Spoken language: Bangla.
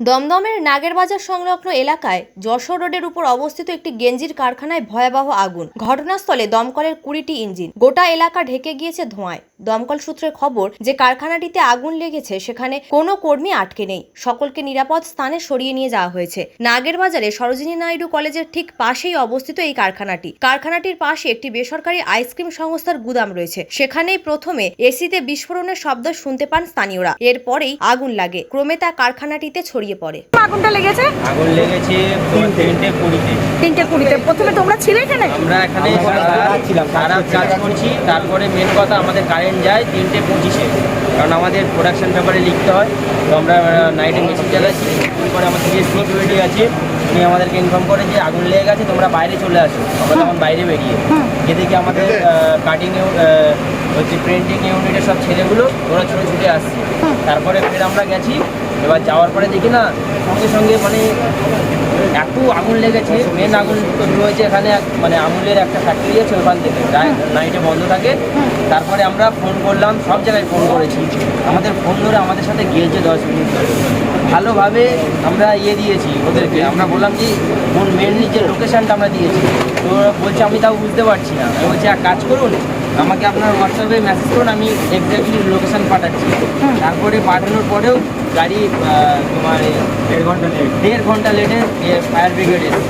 দমদমের নাগেরবাজার সংলগ্ন এলাকায় যশোর রোডের উপর অবস্থিত একটি গেঞ্জির কারখানায় ভয়াবহ আগুন। ঘটনাস্থলে দমকলের কুড়িটি ইঞ্জিন। গোটা এলাকা ঢেকে গিয়েছে ধোঁয়ায়। দমকল সূত্রের খবর যে কারখানাটিতে আগুন লেগেছে, সেখানে কোনো কর্মী আটকে নেই। সকলকে নিরাপদ স্থানে সরিয়ে নিয়ে যাওয়া হয়েছে। নাগেরবাজারে সরোজিনী নাইডু কলেজের ঠিক পাশেই অবস্থিত এই কারখানাটি। কারখানাটির পাশে একটি বেসরকারি আইসক্রিম সংস্থার গুদাম রয়েছে। সেখানেই প্রথমে এসিতে বিস্ফোরণের শব্দ শুনতে পান স্থানীয়রা। এরপরেই আগুন লাগে। ক্রমে তা কারখানাটিতে ছড়িয়ে পড়ে। আগুনটা লেগেছে? আগুন লেগেছে তিনটে। কুড়িতে। তিনটে কুড়িতে। প্রথমে তোমরা ছিলে এখানে? আমরা এখানে খারাপ কাজ করছি। তারপরে মেন কথা আমাদের কারেন্ট যায় তিনটে পঁচিশে। কারণ আমাদের প্রোডাকশন পেপারে লিখতে হয়। তো আমরা নাইটে মেশিন চালাচ্ছি তারপরে আমাদের যে সিকিউরিটি আছে উনি আমাদেরকে ইনফর্ম করে যে আগুন লেগে গেছে তোমরা বাইরে চলে আসো। আমরা তখন বাইরে বেরিয়ে। যে দেখি আমাদের হচ্ছে প্রিন্টিং ইউনিটের সব ছেলেগুলো ওরা ছুটে ছুটে আসছে। তারপরে ফের আমরা গেছি এবার যাওয়ার পরে দেখি না সঙ্গে সঙ্গে মানে এত আগুন লেগেছে মেন আগুন রয়েছে এখানে এক- মানে আমুলের একটা ফ্যাক্টরি আছে ওখান থেকে নাইটে বন্ধ থাকে। তারপরে আমরা ফোন করলাম সব জায়গায় ফোন করেছি। আমাদের ফোন ধরে আমাদের সাথে গিয়েছে দশ মিনিট। ধরে ভালোভাবে আমরা ইয়ে দিয়েছি ওদেরকে আমরা বললাম যে কোন মেনলি যে লোকেশানটা আমরা দিয়েছি তো বলছে আমি তাও বুঝতে পারছি না। আমি বলছি এক কাজ করুন আমাকে আপনার হোয়াটসঅ্যাপে মেসেজ করুন আমি এক্স্যাক্টলি লোকেশান পাঠাচ্ছি। তারপরে পাঠানোর পরেও গাড়ি তোমার দেড় ঘণ্টা লেট দেড় ঘণ্টা লেটে ফায়ার ব্রিগেড এসে